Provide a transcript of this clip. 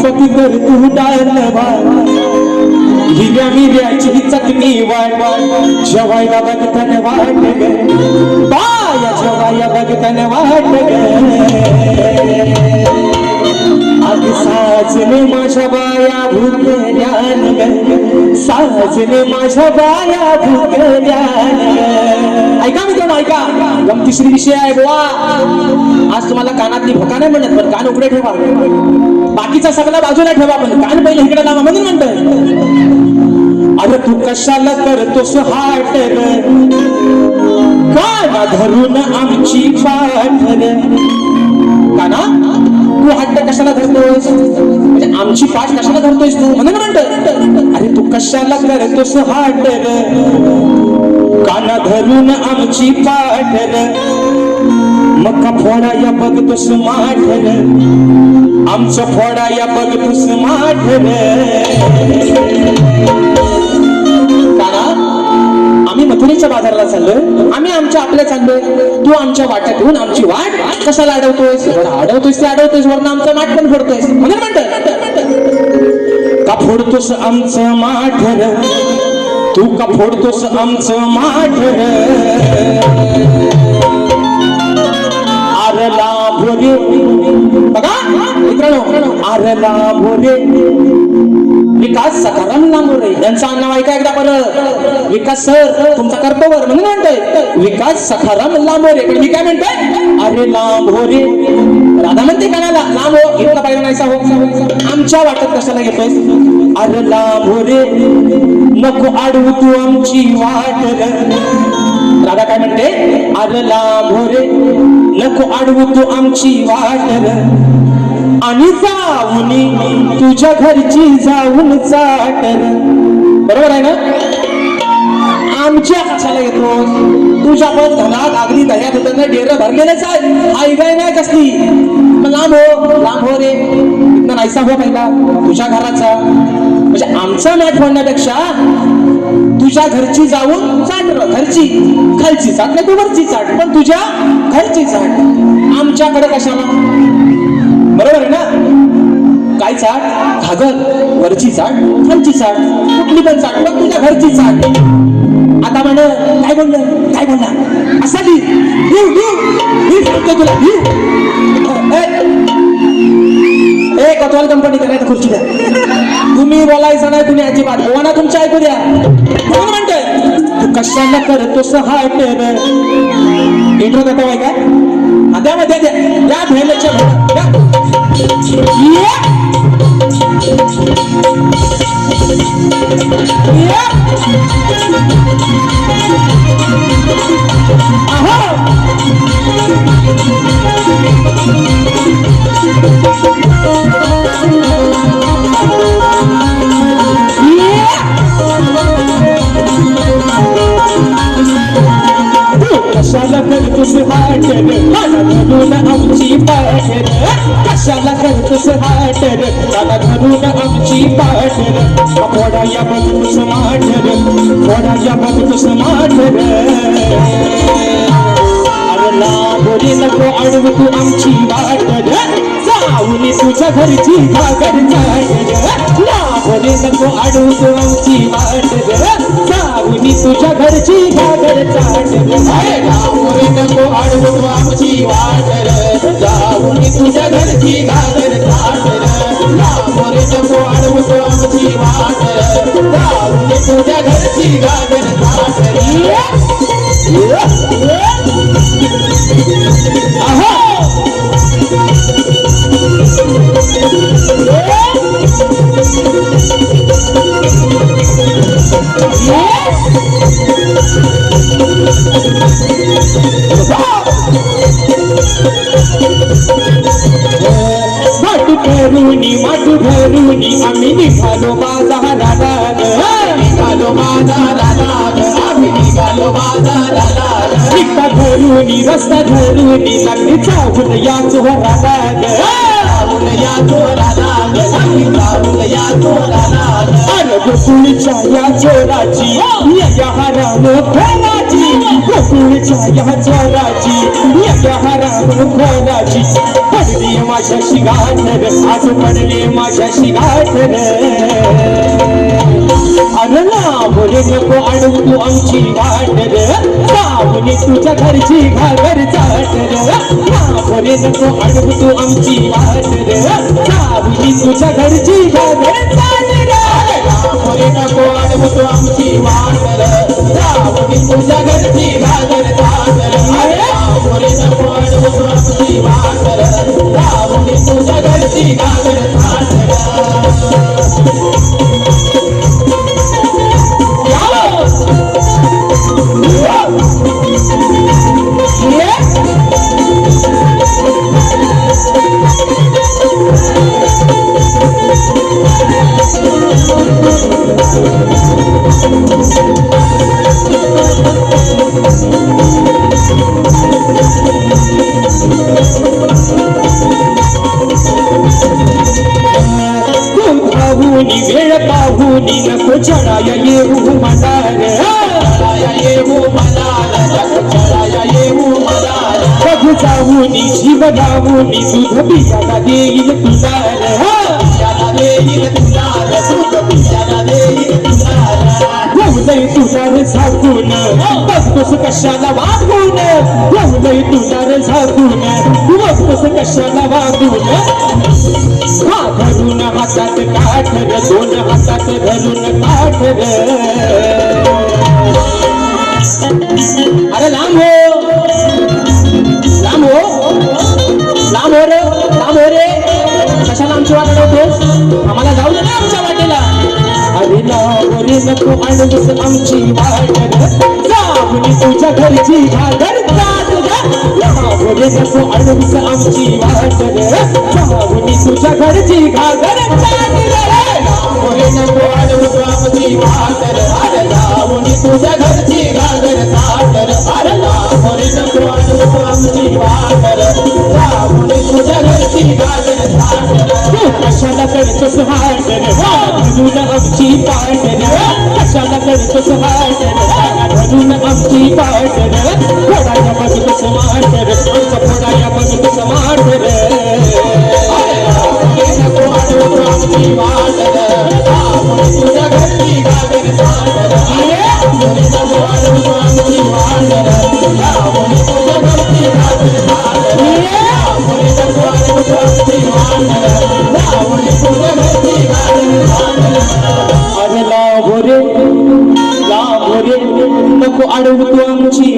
पती कर तू मिऱ्याची चटणी वाट जेवायला बघताना वाट बाया जेवायला बघताना वाट आधी साजने माझ्या बाया भूत ज्ञान साजने माझ्या बाया भुकल्यान ऐका मित्रांनो ऐका. गमतीश्री विषय आहे बुवा. आज तुम्हाला कानातली भका नाही म्हणत पण कान उघडे ठेवा. बाकीचा सगळा बाजूला ठेवा पण कान पहिले इकडे लावा म्हणून म्हणतोय. अरे तू कशाला करतोस हाट ग काना धरून आमची पाठ काना? तू हट्ट कशाला धरतोस म्हणजे आमची पाठ कशाला धरतोयस तू? म्हणून म्हणतोय. अरे तू कशाला करतोस हाट काना धरून आमची पाठ मका फोडा या बघतोस माठ आमचं फोडा या बघतोस माठ आम्ही बाजाराला चाललोय. आम्ही आमच्या आपल्या चाललोय तू आमच्या वाट्यात घेऊन आमची वाट कशाला अडवतोयस? बरं अडवतोयस ते अडवतोयस वरनं आमचं माठ पण फोडतोयस. म्हणून म्हणतोय का फोडतोस आमचं माठ तू का फोडतोस आमचं माठ रे? आरला भोरे बघा मित्रांनो आरला भोरे विकास सखाराम लांबोरे यांचं नाव ऐका एकदा परत. विकास सर तुमचा कर्तव्य म्हणून म्हणतोय विकास सखाराम लांबोरे पण मी काय म्हणतोय? अरे लांबोरे हो राधा म्हणते कानाला लांब हो. इतका पाहिजे नाहीसा हो. आमच्या वाटत कशाला घेतोय अरे लांबोरे हो नको आडवू तू आमची वाट राधा काय म्हणते? अरे लांबोरे हो नको आडवू तू आमची वाट आणि जाऊन तुझ्या घरची जाऊन चाकर बरोबर आहे ना? आमच्या कशाला येतो. तुझ्या पण धनात अगदी दह्यात होताना डेर भरलेलंच आहे आई गाय नाही कसली? लांब हो लांब हो रे. इथनं नाहीसा हो पहिला. तुझ्या घराचा. म्हणजे आमचा मॅट म्हणण्यापेक्षा तुझ्या घरची जाऊन चाट घरची खालची चाट नाही तू वरची चाट. पण तुझ्या घरची चाट. आमच्याकडे कशाला? बरोबर आहे ना? काय चाट? घागर वरची चाट खालची चाट कुठली पण चाट पण तुझ्या घरची चाट. आता म्हण काय बोललं? काय बोलला? असा सांगतो तुला ए कटवाल कंपनी करायचं खुर्ची द्या. तुम्ही बोलायचं नाही तुम्ही अजिबात. बोला तुमच्या ऐकू द्या. कोण म्हणतोय? तू कशाला करतो सहा इंट्रो देतो आहे का द्या मग द्या द्या. द्या भेलच्या द्या कशाला करतोस हाटर मला धरून आमची पाटर कशाला करतस हाटर मला धरून आमची पाटर फोडा या बघतोस माटर फोडा या बघतोस माटर अरे लांबोरी नको अडवू तू आमची वाटर जाऊन तुझ्या घरची घागर चाटर लांबोरी नको अडवू तू आमची वाटर जाऊन तुझ्या घरची घागर नको अडवू आमची वाटर जाऊन तुझ्या घरची घागर चाटर लांबोरी नको अडवू आमची वाटर जाऊन तुझ्या घरची घागर चाटर भरूनी माटू भरूनी आम्ही निघालो बाजाराला निघालो बाजाराला आम्ही निघालो बाजाराला निघता धरूनी रस्ता धरूनी लागली चावून या चोराला चावून या चोराला चावून या चोराला अरे गोकुळच्या या चोराची या हराम खोलाची गोकुळच्या या चोराची या हराम खोलाची पडली माझ्या शिगाठर आज पडले माझ्या शिगाठर ग अरे नको अडवू तू आमची वाट सावली तुझ्या घरची घागर चाटर ग बोले नको अडवू तू आमची वाट सावली तुझ्या घरची घागर पाहुनी वेळ पाहुनी नको चढाया येऊ मदार चढाया येऊ मदार चढाया येऊ मदार बघू जाऊनी जीव लावूनी दूध बियाला देईल तुलार बियाला देईल तुलार दूध देईल लय तुझा रे झाकून. बघतोस कशाला वागून? लय तुझा रे झाकून. बघतोस कशाला वागून? हा धरून हातात काठ रे दोन हातात धरून काठ रे अरे लांब हो. लांब हो. लांब हो रे लांब हो रे. कशाला आमची वाट अडवतोस? आम्हाला जाऊ दे ना आमच्या नको आणूस आमची वाट ग तुझ्या घरची घागर जात नको आणूस आमची वाट ग तुझ्या घरची घागर जात नको आणूस आमची वाट ग तुझ्या घरची घागर जात ग नको आणूस आमची वाट ग तुझ्या घरची घागर जात कशाला करतोस हाट ग आमची पाट ग कशाला करतोस हाट नको अडवू